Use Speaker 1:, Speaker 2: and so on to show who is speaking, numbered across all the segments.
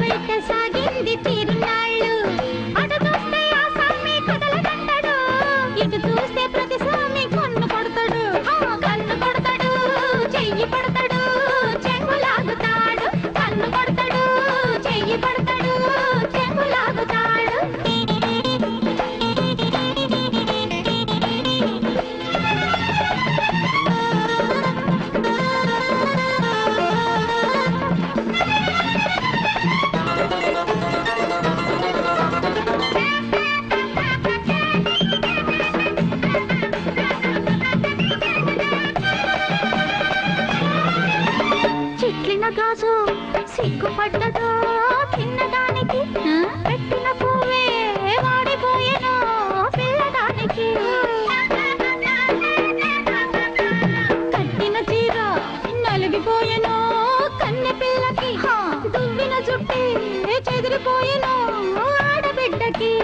Speaker 1: వైట సాగింది తిరునాళ్ళు. చిన్న గాజు సిగ్గుపడ్డదో తిన్నదానికి. పెట్టిన పువ్వే వాడిపోయేనో పిల్లదానికి. కట్టిన చీర నలిగిపోయేనో కన్నె పిల్లకి. దువ్విన చుట్టి చెదిరిపోయేనో ఆడబిడ్డకి.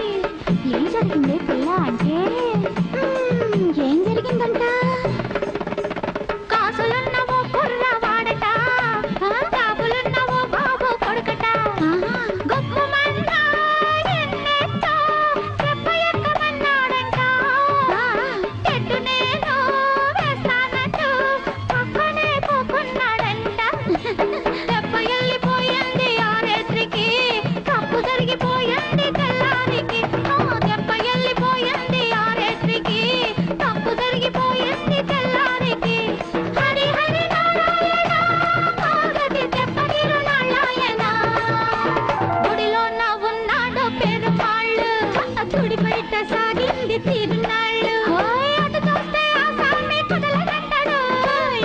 Speaker 1: ఏం జరిగింది పిల్ల అంటే?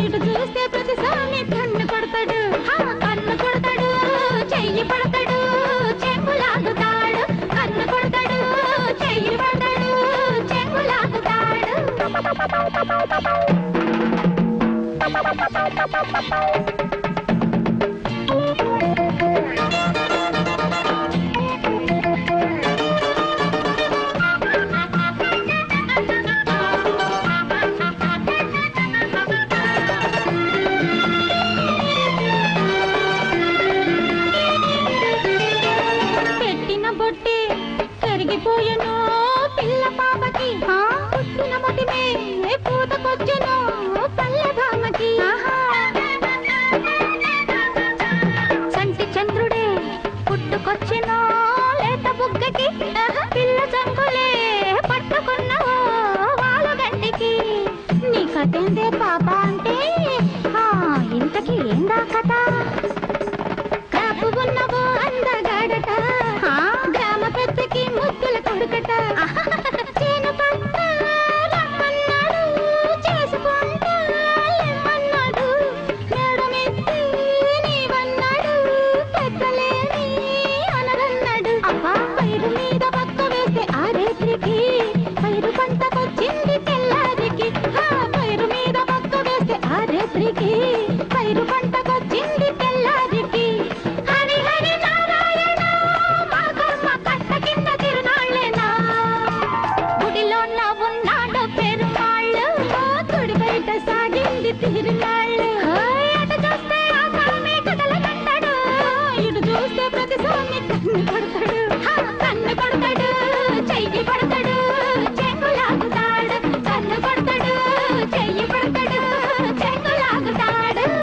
Speaker 1: ఇటు చూస్తే ప్రతిసారి కన్ను కొడతాడు. కన్ను కొడతాడు. చెయ్యి పడతాడు. చెంగులాగుతాడు కన్ను కొడతాడు. చెయ్యి పడతాడు. చెంగులాగుతాడు Thank you. అత్తకి నీ కథ పాప అంటే ఇంతకీ ఏందా కథ?